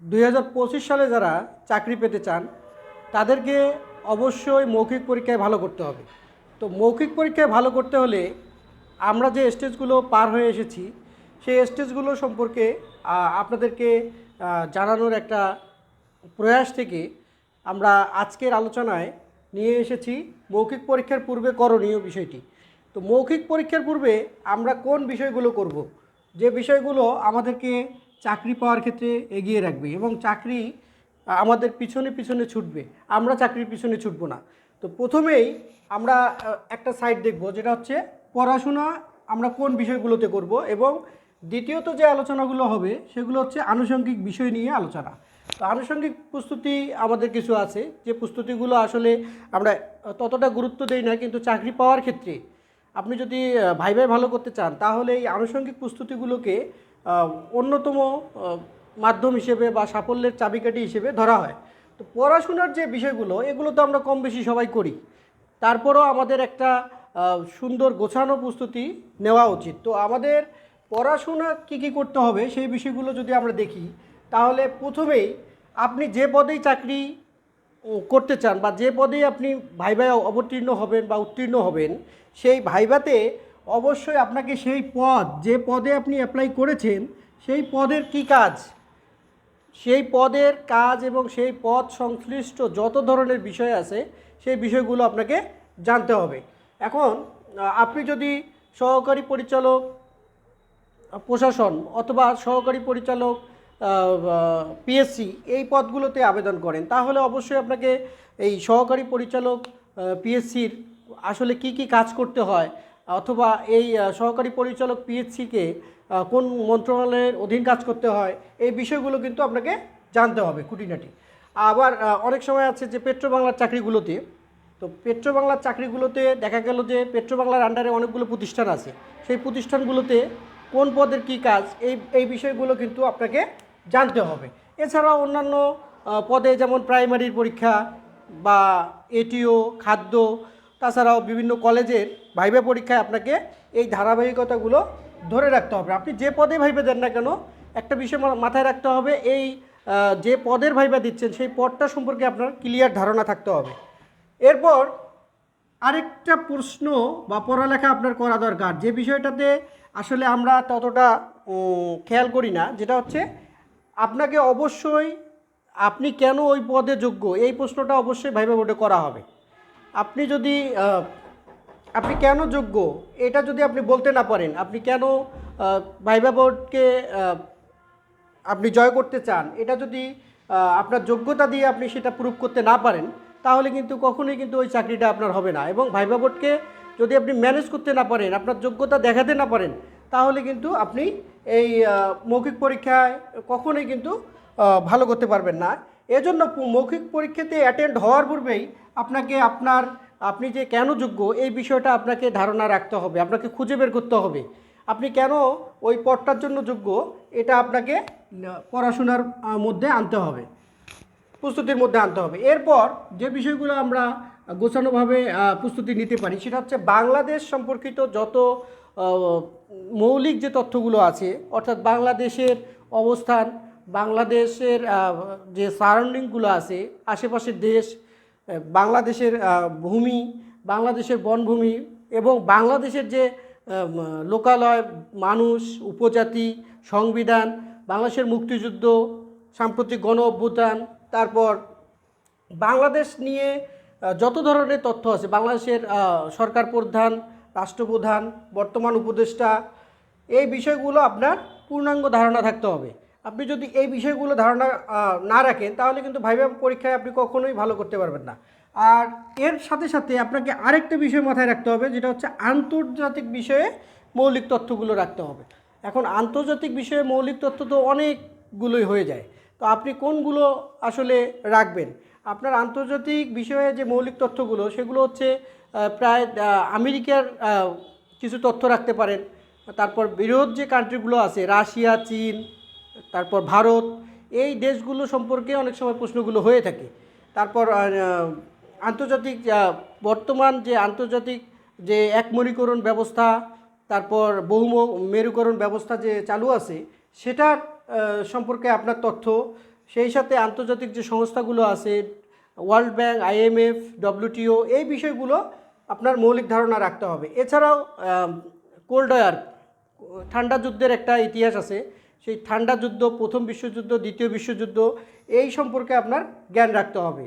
দুই হাজার পঁচিশ সালে যারা চাকরি পেতে চান, তাদেরকে অবশ্যই মৌখিক পরীক্ষায় ভালো করতে হবে। তো মৌখিক পরীক্ষায় ভালো করতে হলে আমরা যে স্টেজগুলো পার হয়ে এসেছি, সেই স্টেজগুলো সম্পর্কে আপনাদেরকে জানানোর একটা প্রয়াস থেকে আমরা আজকের আলোচনায় নিয়ে এসেছি মৌখিক পরীক্ষার পূর্বে করণীয় বিষয়টি। তো মৌখিক পরীক্ষার পূর্বে আমরা কোন বিষয়গুলো করব? যে বিষয়গুলো আমাদেরকে চাকরি পাওয়ার ক্ষেত্রে এগিয়ে রাখবে এবং চাকরি আমাদের পিছনে পিছনে ছুটবে। আমরা চাকরির পিছনে ছুটবো না। তো প্রথমেই আমরা একটা সাইড দেখব, যেটা হচ্ছে পড়াশোনা আমরা কোন বিষয়গুলোতে করব এবং দ্বিতীয়ত যে আলোচনাগুলো হবে সেগুলো হচ্ছে আনুষঙ্গিক বিষয় নিয়ে আলোচনা। তো আনুষঙ্গিক প্রস্তুতি আমাদের কিছু আছে, যে প্রস্তুতিগুলো আসলে আমরা ততটা গুরুত্ব দেই না, কিন্তু চাকরি পাওয়ার ক্ষেত্রে। আপনি যদি ভাই ভাই ভালো করতে চান, তাহলে এই আনুষঙ্গিক প্রস্তুতিগুলোকে অন্যতম মাধ্যম হিসেবে বা সাফল্যের চাবিকাঠি হিসেবে ধরা হয়। তো পড়াশোনার যে বিষয়গুলো, এগুলো তো আমরা কম বেশি সবাই করি। তারপরও আমাদের একটা সুন্দর গোছানো প্রস্তুতি নেওয়া উচিত। তো আমাদের পড়াশোনা কী কী করতে হবে, সেই বিষয়গুলো যদি আমরা দেখি, তাহলে প্রথমেই আপনি যে পদেই চাকরি করতে চান বা যে পদেই আপনি ভাইভায় অবতীর্ণ হবেন বা উত্তীর্ণ হবেন, সেই ভাইভাতে অবশ্যই আপনাকে সেই পদ, যে পদে আপনি অ্যাপ্লাই করেছেন, সেই পদের কি কাজ? সেই পদের কাজ এবং সেই পদ সংশ্লিষ্ট যত ধরনের বিষয় আছে, সেই বিষয়গুলো আপনাকে জানতে হবে। এখন আপনি যদি সহকারী পরিচালক, প্রশাসন অথবা সহকারী পরিচালক পিএসসি এই পদগুলোতে আবেদন করেন, তাহলে অবশ্যই আপনাকে এই সহকারী পরিচালক পিএসসির আসলে কি কি কাজ করতে হয় অথবা এই সহকারী পরিচালক পিএসসিকে কোন মন্ত্রণালয়ের অধীন কাজ করতে হয়, এই বিষয়গুলো কিন্তু আপনাকে জানতে হবে খুঁটিনাটি। আবার অনেক সময় আছে যে পেট্রো বাংলার চাকরিগুলোতে, তো পেট্রো বাংলার চাকরিগুলোতে দেখা গেল যে পেট্রো বাংলার আন্ডারে অনেকগুলো প্রতিষ্ঠান আছে। সেই প্রতিষ্ঠানগুলোতে কোন পদের কি কাজ, এই এই বিষয়গুলো কিন্তু আপনাকে জানতে হবে। এছাড়াও অন্যান্য পদে যেমন প্রাইমারির পরীক্ষা বা এটিও খাদ্য তাছাড়াও বিভিন্ন কলেজের ভাইবা পরীক্ষায় আপনাকে এই ধারাবাহিকতাগুলো ধরে রাখতে হবে। আপনি যে পদে ভাইবা দেন না কেন, একটা বিষয় মাথায় রাখতে হবে, এই যে পদের ভাইবা দিচ্ছেন, সেই পদটা সম্পর্কে আপনার ক্লিয়ার ধারণা থাকতে হবে। এরপর আরেকটা প্রশ্ন বা পড়ালেখা আপনার করা দরকার। যে বিষয়টাতে আসলে আমরা ততটা খেয়াল করি না, যেটা হচ্ছে আপনাকে অবশ্যই, আপনি কেন ওই পদে যোগ্য? এই প্রশ্নটা অবশ্যই ভাইবা বোর্ডে করা হবে। আপনি যদি আপনি কেন যোগ্য? এটা যদি আপনি বলতে না পারেন, আপনি কেন ভাইবা বোর্ডকে আপনি জয় করতে চান? এটা যদি আপনার যোগ্যতা দিয়ে আপনি সেটা প্রুভ করতে না পারেন, তাহলে কিন্তু কখনোই কিন্তু ওই চাকরিটা আপনার হবে না। এবং ভাইবা বোর্ডকে যদি আপনি ম্যানেজ করতে না পারেন, আপনার যোগ্যতা দেখাতে না পারেন, তাহলে কিন্তু আপনি এই মৌখিক পরীক্ষায় কখনোই কিন্তু ভালো করতে পারবেন না। এজন্য মৌখিক পরীক্ষাতে অ্যাটেন্ড হওয়ার পূর্বেই আপনাকে আপনার, আপনি যে কেন যোগ্য, এই বিষয়টা আপনাকে ধারণা রাখতে হবে, আপনাকে খুঁজে বের করতে হবে। আপনি কেন ওই পদটার জন্য যোগ্য, এটা আপনাকে পড়াশোনার মধ্যে আনতে হবে, প্রস্তুতির মধ্যে আনতে হবে। এরপর যে বিষয়গুলো আমরা গোছানোভাবে প্রস্তুতি নিতে পারি, সেটা হচ্ছে বাংলাদেশ সম্পর্কিত যত মৌলিক যে তথ্যগুলো আছে, অর্থাৎ বাংলাদেশের অবস্থান বাংলাদেশের যে সারাউন্ডিংগুলো আছে, আশেপাশের দেশ বাংলাদেশের ভূমি, বাংলাদেশের বনভূমি এবং বাংলাদেশের যে লোকালয়, মানুষ, উপজাতি, সংবিধান, বাংলাদেশের মুক্তিযুদ্ধ, সাম্প্রতিক গণ অভ্যুত্থান, তারপর বাংলাদেশ নিয়ে যত ধরনের তথ্য আছে, বাংলাদেশের সরকার প্রধান, রাষ্ট্রপ্রধান, বর্তমান উপদেষ্টা, এই বিষয়গুলো আপনার পূর্ণাঙ্গ ধারণা থাকতে হবে। আপনি যদি এই বিষয়গুলো ধারণা না রাখেন, তাহলে কিন্তু ভাইবা পরীক্ষায় আপনি কখনোই ভালো করতে পারবেন না। আর এর সাথে সাথে আপনাকে আরেকটা বিষয় মাথায় রাখতে হবে, যেটা হচ্ছে আন্তর্জাতিক বিষয়ে মৌলিক তথ্যগুলো রাখতে হবে। এখন আন্তর্জাতিক বিষয়ে মৌলিক তথ্য তো অনেকগুলোই হয়ে যায়। তো আপনি কোনগুলো আসলে রাখবেন? আপনার আন্তর্জাতিক বিষয়ে যে মৌলিক তথ্যগুলো, সেগুলো হচ্ছে প্রায় আমেরিকার কিছু তথ্য রাখতে পারেন। তারপর বৃহৎ যে কান্ট্রিগুলো আছে, রাশিয়া, চীন তারপর ভারত, এই দেশগুলো সম্পর্কে অনেক সময় প্রশ্নগুলো হয়ে থাকে। তারপর আন্তর্জাতিক বর্তমান যে আন্তর্জাতিক যে একমণিকরণ ব্যবস্থা, তারপর বহুম, মেরুকরণ ব্যবস্থা যে চালু আছে, সেটার সম্পর্কে আপনার তথ্য। সেই সাথে আন্তর্জাতিক যে সংস্থাগুলো আছে, ওয়ার্ল্ড ব্যাংক আইএমএফ ডব্লিউটিও এই বিষয়গুলো আপনার মৌলিক ধারণা রাখতে হবে। এছাড়াও কোল্ড ওয়ার ঠান্ডা যুদ্ধের একটা ইতিহাস আছে। সেই ঠান্ডা যুদ্ধ, প্রথম বিশ্বযুদ্ধ, দ্বিতীয় বিশ্বযুদ্ধ, এই সম্পর্কে আপনার জ্ঞান রাখতে হবে।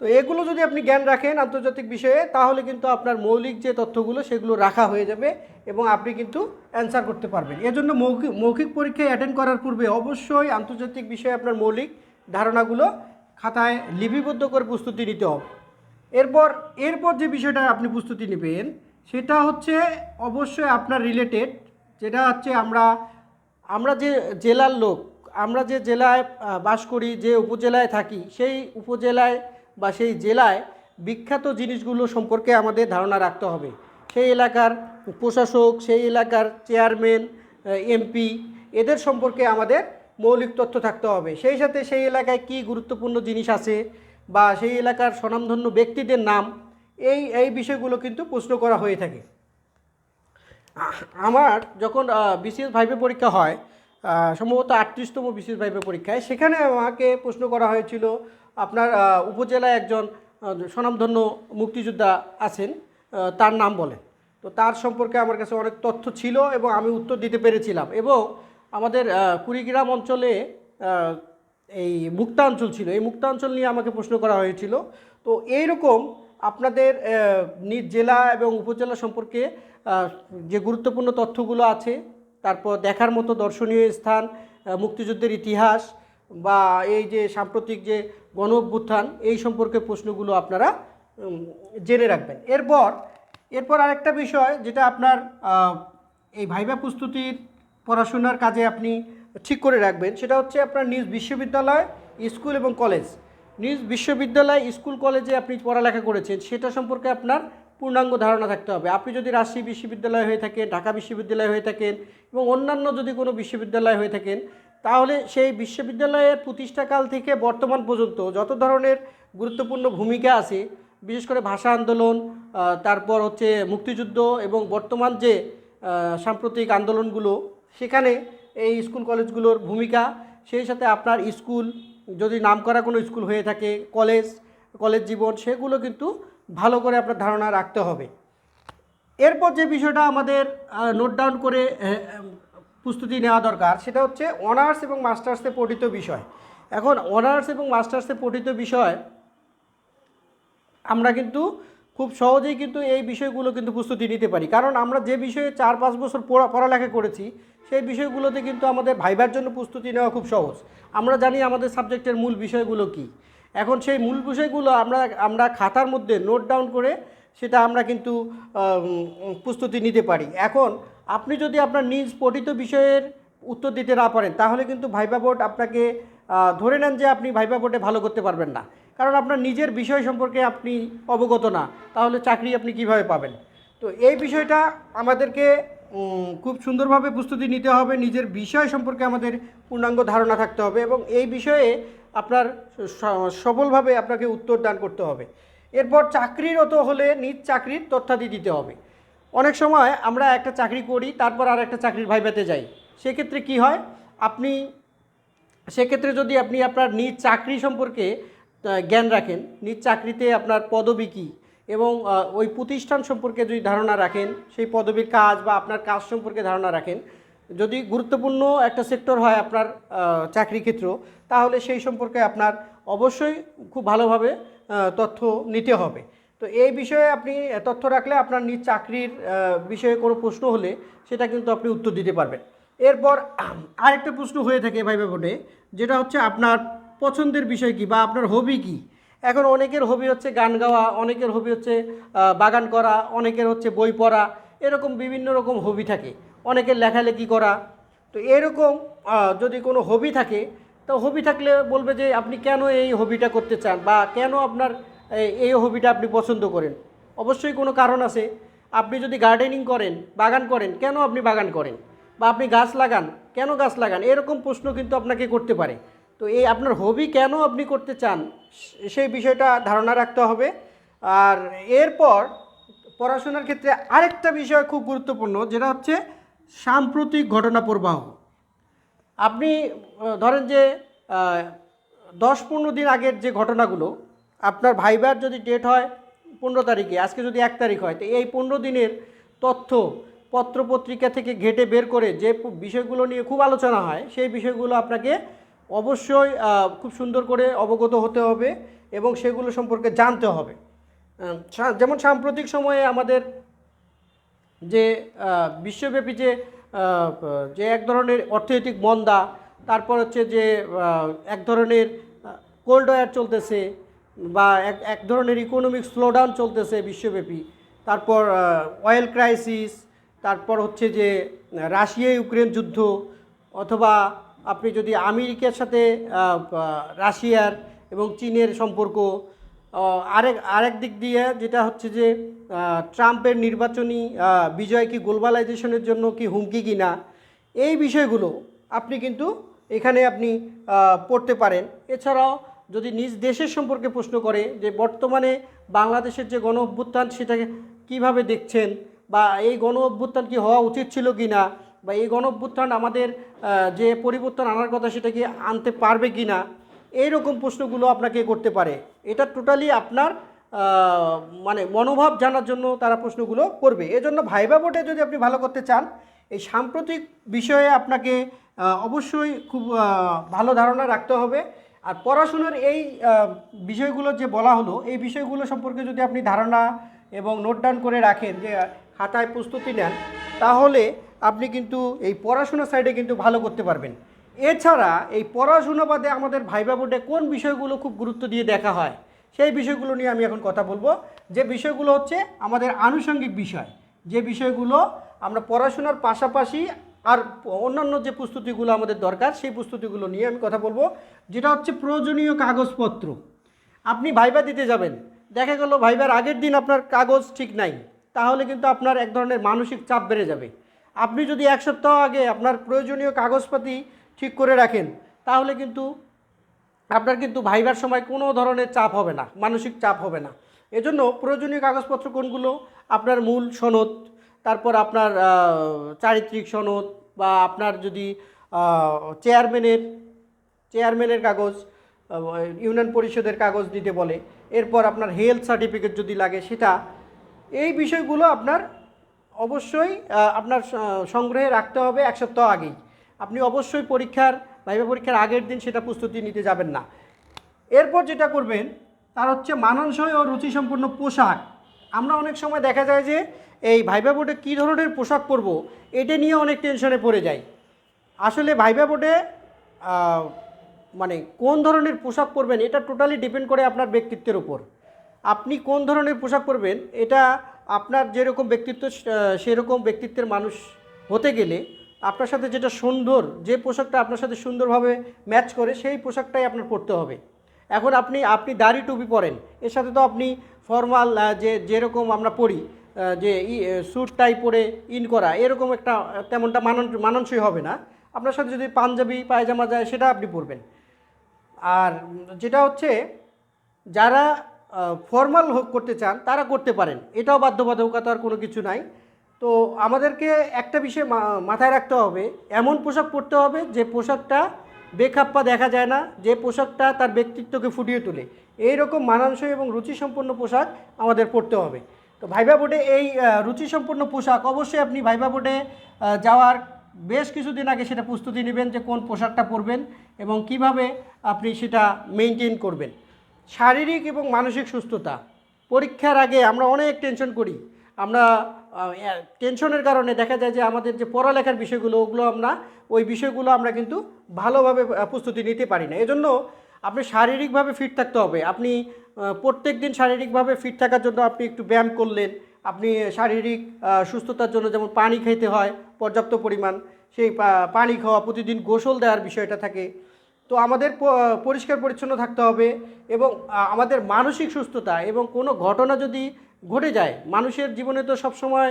তো এগুলো যদি আপনি জ্ঞান রাখেন আন্তর্জাতিক বিষয়ে, তাহলে কিন্তু আপনার মৌলিক যে তথ্যগুলো, সেগুলো রাখা হয়ে যাবে এবং আপনি কিন্তু অ্যান্সার করতে পারবেন। এজন্য মৌখিক মৌখিক পরীক্ষায় অ্যাটেন্ড করার পূর্বে অবশ্যই আন্তর্জাতিক বিষয়ে আপনার মৌলিক ধারণাগুলো খাতায় লিপিবদ্ধ করে প্রস্তুতি নিতে হবে। এরপর এরপর যে বিষয়টা আপনি প্রস্তুতি নেবেন, সেটা হচ্ছে অবশ্যই আপনার রিলেটেড যেটা হচ্ছে আমরা আমরা যে জেলার লোক, আমরা যে জেলায় বাস করি, যে উপজেলায় থাকি, সেই উপজেলায় বা সেই জেলায় বিখ্যাত জিনিসগুলো সম্পর্কে আমাদের ধারণা রাখতে হবে। সেই এলাকার প্রশাসক, সেই এলাকার চেয়ারম্যান এমপি, এদের সম্পর্কে আমাদের মৌলিক তথ্য থাকতে হবে। সেই সাথে সেই এলাকায় কি গুরুত্বপূর্ণ জিনিস আছে বা সেই এলাকার স্বনামধন্য ব্যক্তিদের নাম, এই এই বিষয়গুলো কিন্তু প্রশ্ন করা হয়ে থাকে। আমার যখন বিসিএস ভাইভে পরীক্ষা হয় সম্ভবত আটত্রিশতম বিসিএস ভাইভে পরীক্ষায়, সেখানে আমাকে প্রশ্ন করা হয়েছিল, আপনার উপজেলায় একজন স্বনামধন্য মুক্তিযোদ্ধা আছেন তার নাম বলেন। তো তার সম্পর্কে আমার কাছে অনেক তথ্য ছিল এবং আমি উত্তর দিতে পেরেছিলাম এবং আমাদের কুড়িগ্রাম অঞ্চলে এই মুক্তাঞ্চল ছিল। এই মুক্তাঞ্চল নিয়ে আমাকে প্রশ্ন করা হয়েছিল। তো এইরকম আপনাদের নিজ জেলা এবং উপজেলা সম্পর্কে যে গুরুত্বপূর্ণ তথ্যগুলো আছে, তারপর দেখার মতো দর্শনীয় স্থান মুক্তিযুদ্ধের ইতিহাস বা এই যে সাম্প্রতিক যে গণ অভ্যুত্থান, এই সম্পর্কে প্রশ্নগুলো আপনারা জেনে রাখবেন। এরপর এরপর আরেকটা বিষয় যেটা আপনার এই ভাইবা প্রস্তুতির পড়াশোনার কাজে আপনি ঠিক করে রাখবেন, সেটা হচ্ছে আপনার নিজ বিশ্ববিদ্যালয়, স্কুল এবং কলেজ। নিজ বিশ্ববিদ্যালয়, স্কুল, কলেজে আপনি পড়ালেখা করেছেন, সেটা সম্পর্কে আপনার পূর্ণাঙ্গ ধারণা থাকতে হবে। আপনি যদি রাজশাহী বিশ্ববিদ্যালয় হয়ে থাকেন, ঢাকা বিশ্ববিদ্যালয় হয়ে থাকেন এবং অন্যান্য যদি কোনো বিশ্ববিদ্যালয় হয়ে থাকেন, তাহলে সেই বিশ্ববিদ্যালয়ের প্রতিষ্ঠাকাল থেকে বর্তমান পর্যন্ত যত ধরনের গুরুত্বপূর্ণ ভূমিকা আছে, বিশেষ করে ভাষা আন্দোলন তারপর হচ্ছে মুক্তিযুদ্ধ এবং বর্তমান যে সাম্প্রতিক আন্দোলনগুলো, সেখানে এই স্কুল কলেজগুলোর ভূমিকা, সেই সাথে আপনার স্কুল যদি নাম করা কোনো স্কুল হয়ে থাকে, কলেজ কলেজ জীবন, সেগুলো কিন্তু ভালো করে আপনার ধারণা রাখতে হবে। এরপর যে বিষয়টা আমাদের নোট ডাউন করে প্রস্তুতি নেওয়া দরকার, সেটা হচ্ছে অনার্স এবং মাস্টার্সে পঠিত বিষয়। এখন অনার্স এবং মাস্টার্সে পঠিত বিষয়, আমরা কিন্তু খুব সহজেই কিন্তু এই বিষয়গুলো কিন্তু প্রস্তুতি নিতে পারি। কারণ আমরা যে বিষয়ে চার পাঁচ বছর পড়া, পড়ালেখা করেছি, সেই বিষয়গুলোতে কিন্তু আমাদের ভাইবার জন্য প্রস্তুতি নেওয়া খুব সহজ। আমরা জানি আমাদের সাবজেক্টের মূল বিষয়গুলো কি। এখন সেই মূল বিষয়গুলো আমরা আমরা খাতার মধ্যে নোট ডাউন করে সেটা আমরা কিন্তু প্রস্তুতি নিতে পারি। এখন আপনি যদি আপনার নিজ পঠিত বিষয়ের উত্তর দিতে না পারেন, তাহলে কিন্তু ভাইবা বোর্ড আপনাকে ধরে নেন যে আপনি ভাইবা বোর্ডে ভালো করতে পারবেন না। কারণ আপনার নিজের বিষয় সম্পর্কে আপনি অবগত না। তাহলে চাকরি আপনি কীভাবে পাবেন? তো এই বিষয়টা আমাদেরকে খুব সুন্দরভাবে প্রস্তুতি নিতে হবে। নিজের বিষয় সম্পর্কে আমাদের পূর্ণাঙ্গ ধারণা থাকতে হবে এবং এই বিষয়ে আপনার সবলভাবে আপনাকে উত্তর দান করতে হবে। এরপর চাকরিরত হলে নিজ চাকরির তথ্যাদি দিতে হবে। অনেক সময় আমরা একটা চাকরি করি, তারপর আর একটা চাকরির ভাইবাতে যাই। সেক্ষেত্রে কি হয়? আপনি, সেক্ষেত্রে যদি আপনি আপনার নিজ চাকরি সম্পর্কে জ্ঞান রাখেন। নিজ চাকরিতে আপনার পদবি কী? এবং ওই প্রতিষ্ঠান সম্পর্কে যদি ধারণা রাখেন, সেই পদবীর কাজ বা আপনার কাজ সম্পর্কে ধারণা রাখেন, যদি গুরুত্বপূর্ণ একটা সেক্টর হয় আপনার চাকরি ক্ষেত্র, তাহলে সেই সম্পর্কে আপনার অবশ্যই খুব ভালোভাবে তথ্য নিতে হবে। তো এই বিষয়ে আপনি তথ্য রাখলে আপনার নিজ চাকরির বিষয়ে কোনো প্রশ্ন হলে সেটা কিন্তু আপনি উত্তর দিতে পারবেন। এরপর আরেকটা প্রশ্ন হয়ে থাকে ভাইবা বোর্ডে যেটা হচ্ছে আপনার পছন্দের বিষয় কি বা আপনার হবি কি? এখন অনেকের হবি হচ্ছে গান গাওয়া, অনেকের হবি হচ্ছে বাগান করা, অনেকের হচ্ছে বই পড়া, এরকম বিভিন্ন রকম হবি থাকে। অনেকের লেখালেখি করা। তো এরকম যদি কোনো হবি থাকে, তো হবি থাকলে বলবে যে আপনি কেন এই হবিটা করতে চান বা কেন আপনার এই- হবিটা আপনি পছন্দ করেন? অবশ্যই কোনো কারণ আছে। আপনি যদি গার্ডেনিং করেন, বাগান করেন, কেন আপনি বাগান করেন? বা আপনি গাছ লাগান, কেন গাছ লাগান? এরকম প্রশ্ন কিন্তু আপনাকে করতে পারে। তো এই আপনার হবি কেন আপনি করতে চান? সেই বিষয়টা ধারণা রাখতে হবে। আর এরপর পড়াশোনার ক্ষেত্রে আরেকটা বিষয় খুব গুরুত্বপূর্ণ, যেটা হচ্ছে সাম্প্রতিক ঘটনা প্রবাহ। আপনি ধরেন যে দশ পনেরো দিন আগের যে ঘটনাগুলো, আপনার ভাইবার যদি ডেট হয় পনেরো তারিখে, আজকে যদি এক তারিখ হয়, তো এই পনেরো দিনের তথ্য পত্রপত্রিকা থেকে ঘেটে বের করে যে বিষয়গুলো নিয়ে খুব আলোচনা হয়, সেই বিষয়গুলো আপনাকে অবশ্যই খুব সুন্দর করে অবগত হতে হবে এবং সেগুলো সম্পর্কে জানতে হবে। যেমন সাম্প্রতিক সময়ে আমাদের যে বিশ্বব্যাপী যে যে এক ধরনের অর্থনৈতিক মন্দা, তারপর হচ্ছে যে এক ধরনের কোল্ড ওয়ার চলতেছে বা এক এক ধরনের ইকোনমিক স্লোডাউন চলতেছে বিশ্বব্যাপী। তারপর অয়েল ক্রাইসিস তারপর হচ্ছে যে রাশিয়া ইউক্রেন যুদ্ধ অথবা আপনি যদি আমেরিকার সাথে রাশিয়ার এবং চীনের সম্পর্ক আরেক আরেক দিক দিয়ে যেটা হচ্ছে যে ট্রাম্পের নির্বাচনী বিজয় কি গ্লোবালাইজেশনের জন্য কি হুমকি কি না এই বিষয়গুলো আপনি কিন্তু এখানে আপনি পড়তে পারেন। এছাড়াও যদি নিজ দেশের সম্পর্কে প্রশ্ন করে যে বর্তমানে বাংলাদেশের যে গণ অভ্যুত্থান সেটাকে কীভাবে দেখছেন বা এই গণ অভ্যুত্থান কি হওয়া উচিত ছিল কি না বা এই গণ অভ্যুত্থান আমাদের যে পরিবর্তন আনার কথা সেটা কি আনতে পারবে কি না এইরকম প্রশ্নগুলো আপনাকে করতে পারে। এটা টোটালি আপনার মানে মনোভাব জানার জন্য তারা প্রশ্নগুলো করবে। এজন্য ভাইবা বোর্ডে যদি আপনি ভালো করতে চান, এই সাম্প্রতিক বিষয়ে আপনাকে অবশ্যই খুব ভালো ধারণা রাখতে হবে। আর পড়াশোনার এই বিষয়গুলো যে বলা হলো, এই বিষয়গুলো সম্পর্কে যদি আপনি ধারণা এবং নোট ডাউন করে রাখেন যে খাতায় প্রস্তুতি নেন, তাহলে আপনি কিন্তু এই পড়াশোনার সাইডে কিন্তু ভালো করতে পারবেন। এছাড়া এই পড়াশোনা বাদে আমাদের ভাইবা বোর্ডে কোন বিষয়গুলো খুব গুরুত্ব দিয়ে দেখা হয়, সেই বিষয়গুলো নিয়ে আমি এখন কথা বলব। যে বিষয়গুলো হচ্ছে আমাদের আনুষঙ্গিক বিষয়, যে বিষয়গুলো আমরা পড়াশোনার পাশাপাশি আর অন্যান্য যে প্রস্তুতিগুলো আমাদের দরকার, সেই প্রস্তুতিগুলো নিয়ে আমি কথা বলব। যেটা হচ্ছে প্রয়োজনীয় কাগজপত্র। আপনি ভাইবা দিতে যাবেন, দেখা গেল ভাইবার আগের দিন আপনার কাগজ ঠিক নাই, তাহলে কিন্তু আপনার এক ধরনের মানসিক চাপ বেড়ে যাবে। আপনি যদি এক সপ্তাহ আগে আপনার প্রয়োজনীয় কাগজপাতি ঠিক করে রাখেন, তাহলে কিন্তু আপনার কিন্তু ভাইবার সময় কোনো ধরনের চাপ হবে না, মানসিক চাপ হবে না। এজন্য প্রয়োজনীয় কাগজপত্র কোনগুলো? আপনার মূল সনদ, তারপর আপনার চারিত্রিক সনদ বা আপনার যদি চেয়ারম্যানের চেয়ারম্যানের কাগজ ইউনিয়ন পরিষদের কাগজ দিতে বলে, এরপর আপনার হেলথ সার্টিফিকেট যদি লাগে সেটা, এই বিষয়গুলো আপনার অবশ্যই আপনার সংগ্রহে রাখতে হবে এক সপ্তাহ আগেই। আপনি অবশ্যই পরীক্ষার, ভাইবা পরীক্ষার আগের দিন সেটা প্রস্তুতি নিতে যাবেন না। এরপর যেটা করবেন, তার হচ্ছে মানানসই ও রুচিসম্পন্ন পোশাক। আমরা অনেক সময় দেখা যায় যে, এই ভাইবা বোর্ডে কী ধরনের পোশাক পরবো, এটা নিয়ে অনেক টেনশনে পড়ে যায় আসলে ভাইবা বোর্ডে মানে কোন ধরনের পোশাক পরবেন, এটা টোটালি ডিপেন্ড করে আপনার ব্যক্তিত্বের উপর। আপনি কোন ধরনের পোশাক পরবেন, এটা আপনার যেরকম ব্যক্তিত্ব সেরকম ব্যক্তিত্বের মানুষ হতে গেলে আপনার সাথে যেটা সুন্দর যে পোশাকটা আপনার সাথে সুন্দরভাবে ম্যাচ করে সেই পোশাকটাই আপনার পরতে হবে। এখন আপনি আপনি দাড়ি টুপি পরেন এর সাথে তো আপনি ফর্মাল যে যেরকম আমরা আহ, যে স্যুট টাই পরে ইন করা এরকম একটা তেমনটা মানন মানানসই হবে না। আপনার সাথে যদি পাঞ্জাবি পায়জামা যায় সেটা আপনি পরবেন। আর যেটা হচ্ছে যারা ফর্মাল হোক করতে চান, তারা করতে পারেন। এটাও বাধ্যবাধকতার কোনো কিছু নাই। তো আমাদেরকে একটা বিষয় মাথায় রাখতে হবে, এমন পোশাক পরতে হবে যে পোশাকটা বেখাপ্পা দেখা যায় না, যে পোশাকটা তার ব্যক্তিত্বকে ফুটিয়ে তোলে। এই রকম মানানসই এবং রুচিসম্পন্ন পোশাক আমাদের পরতে হবে। তো ভাইবা বোর্ডে এই রুচিসম্পন্ন পোশাক অবশ্যই আপনি ভাইবা বোর্ডে যাওয়ার বেশ কিছুদিন আগে সেটা প্রস্তুতি নেবেন যে কোন পোশাকটা পরবেন এবং কীভাবে আপনি সেটা মেনটেন করবেন। শারীরিক এবং মানসিক সুস্থতা। পরীক্ষার আগে আমরা অনেক টেনশন করি। আমরা টেনশনের কারণে দেখা যায় যে আমাদের যে পড়ালেখার বিষয়গুলো, ওগুলো আমরা, ওই বিষয়গুলো আমরা কিন্তু ভালোভাবে প্রস্তুতি নিতে পারি না। এজন্য আপনি শারীরিকভাবে ফিট থাকতে হবে। আপনি প্রত্যেক দিন শারীরিকভাবে ফিট থাকার জন্য আপনি একটু ব্যায়াম করলেন। আপনি শারীরিক সুস্থতার জন্য যেমন পানি খাইতে হয়, পর্যাপ্ত পরিমাণ, সেই পানি খাওয়া, প্রতিদিন গোসল দেওয়ার বিষয়টা থাকে। তো আমাদের পরিষ্কার পরিচ্ছন্ন থাকতে হবে এবং আমাদের মানসিক সুস্থতা এবং কোনো ঘটনা যদি ঘটে যায়, মানুষের জীবনে তো সবসময়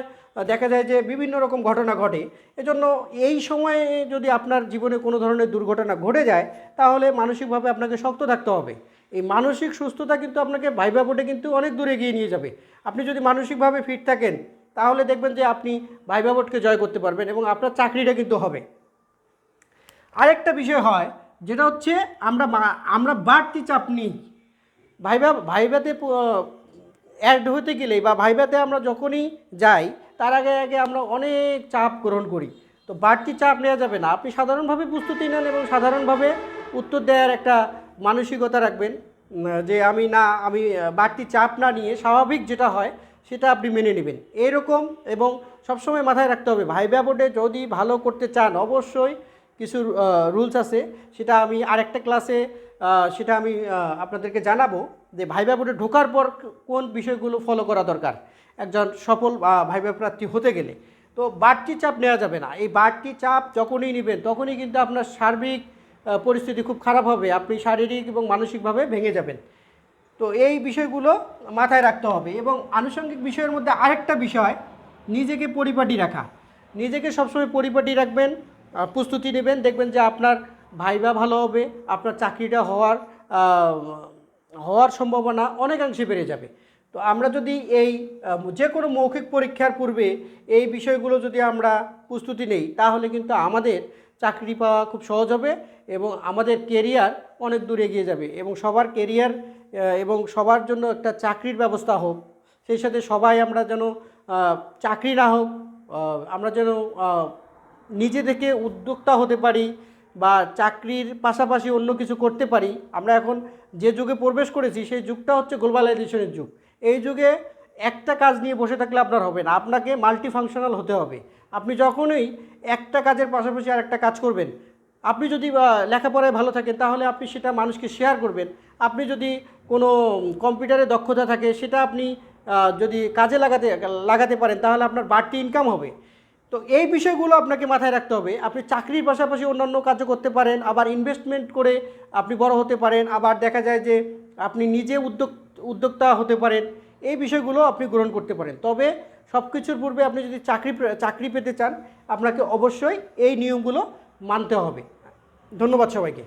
দেখা যায় যে বিভিন্ন রকম ঘটনা ঘটে, এজন্য এই সময়ে যদি আপনার জীবনে কোনো ধরনের দুর্ঘটনা ঘটে যায়, তাহলে মানসিকভাবে আপনাকে শক্ত থাকতে হবে। এই মানসিক সুস্থতা কিন্তু আপনাকে ভাইবা বোর্ডে কিন্তু অনেক দূরে এগিয়ে নিয়ে যাবে। আপনি যদি মানসিকভাবে ফিট থাকেন, তাহলে দেখবেন যে আপনি ভাইবা বোর্ডকে জয় করতে পারবেন এবং আপনার চাকরিটা কিন্তু হবে। আরেকটা বিষয় হয় যেটা হচ্ছে আমরা আমরা বাড়তি চাপ নিই। ভাইবা, ভাইবাতে অ্যাড হতে গেলে বা ভাইবাতে আমরা যখনই যাই, তার আগে আগে আমরা অনেক চাপ গ্রহণ করি। তো বাড়তি চাপ নেওয়া যাবে না। আপনি সাধারণভাবে প্রস্তুতি নেন এবং সাধারণভাবে উত্তর দেওয়ার একটা মানসিকতা রাখবেন যে আমি না, আমি বাড়তি চাপ না নিয়ে স্বাভাবিক যেটা হয়, সেটা আপনি মেনে নেবেন। এরকম এবং সবসময় মাথায় রাখতে হবে, ভাইবা বোর্ডে যদি ভালো করতে চান, অবশ্যই কিছু রুলস আছে। সেটা আমি আরেকটা ক্লাসে সেটা আমি আপনাদেরকে জানাব যে ভাইবা বোর্ডে ঢোকার পর কোন বিষয়গুলো ফলো করা দরকার। একজন সফল ভাইবা প্রার্থী হতে গেলে। তো বাড়তি চাপ নেওয়া যাবে না। এই বাড়তি চাপ যখনই নেবেন, তখনই কিন্তু আপনার সার্বিক পরিস্থিতি খুব খারাপ হবে। আপনি শারীরিক এবং মানসিকভাবে ভেঙে যাবেন। তো এই বিষয়গুলো মাথায় রাখতে হবে এবং আনুষঙ্গিক বিষয়ের মধ্যে আরেকটা বিষয়, নিজেকে পরিপাটি রাখা। নিজেকে সবসময় পরিপাটি রাখবেন। প্রস্তুতি নেবেন, দেখবেন যে আপনার ভাইবা ভালো হবে, আপনার চাকরিটা হওয়ার হওয়ার সম্ভাবনা অনেকাংশে বেড়ে যাবে। তো আমরা যদি এই যে কোনো মৌখিক পরীক্ষার পূর্বে এই বিষয়গুলো যদি আমরা প্রস্তুতি নেই, তাহলে কিন্তু আমাদের চাকরি পাওয়া খুব সহজ হবে এবং আমাদের কেরিয়ার অনেক দূর এগিয়ে যাবে এবং সবার কেরিয়ার এবং সবার জন্য একটা চাকরির ব্যবস্থা হোক, সেই সাথে সবাই আমরা যেন চাকরি না হোক আমরা যেন নিজে থেকে উদ্যোক্তা হতে পারি বা চাকরির পাশাপাশি অন্য কিছু করতে পারি, আমরা এখন যে যুগে প্রবেশ করেছি, সেই যুগটা হচ্ছে গ্লোবালাইজেশনের যুগ। এই যুগে একটা কাজ নিয়ে বসে থাকলে আপনার হবে না, আপনাকে মাল্টি ফাংশনাল হতে হবে। আপনি যখনই একটা কাজের পাশাপাশি আর একটা কাজ করবেন, আপনি যদি লেখাপড়ায় ভালো থাকেন, তাহলে আপনি সেটা মানুষকে শেয়ার করবেন। আপনি যদি কোনো কম্পিউটারে দক্ষতা থাকে, সেটা আপনি যদি কাজে লাগাতে লাগাতে পারেন, তাহলে আপনার বাড়তি ইনকাম হবে। তো এই বিষয়গুলো আপনাকে মাথায় রাখতে হবে। আপনি চাকরির পাশাপাশি অন্যান্য কাজও করতে পারেন, আবার ইনভেস্টমেন্ট করে আপনি বড় হতে পারেন, আবার দেখা যায় যে আপনি নিজে উদ্যোগ, উদ্যোক্তা হতে পারেন। এই বিষয়গুলো আপনি গ্রহণ করতে পারেন। তবে সব কিছুর পূর্বে আপনি যদি চাকরি চাকরি পেতে চান, আপনাকে অবশ্যই এই নিয়মগুলো মানতে হবে। ধন্যবাদ সবাইকে।